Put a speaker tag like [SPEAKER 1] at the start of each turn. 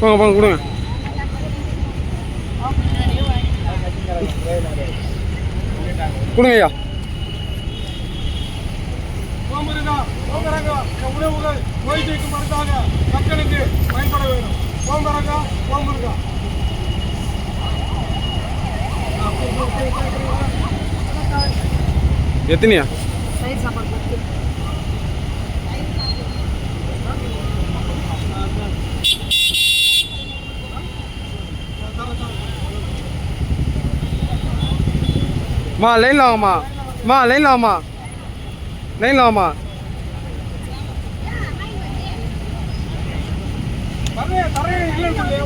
[SPEAKER 1] போங்க போங்க கொடுங்க. கொடுங்க ஐயா
[SPEAKER 2] கோமருகா கோமரகா இந்த உணவுகள் நோய் தீர்க்கு மருந்தாக மக்களுக்கு பயன்பட வேண்டும். கோமரகா கோமருகா
[SPEAKER 1] எத்தனையா? మా లైన్లో అమ్మా మా లైన్లో
[SPEAKER 2] అమ్మా లైన్లో అమ్మా తరే తరే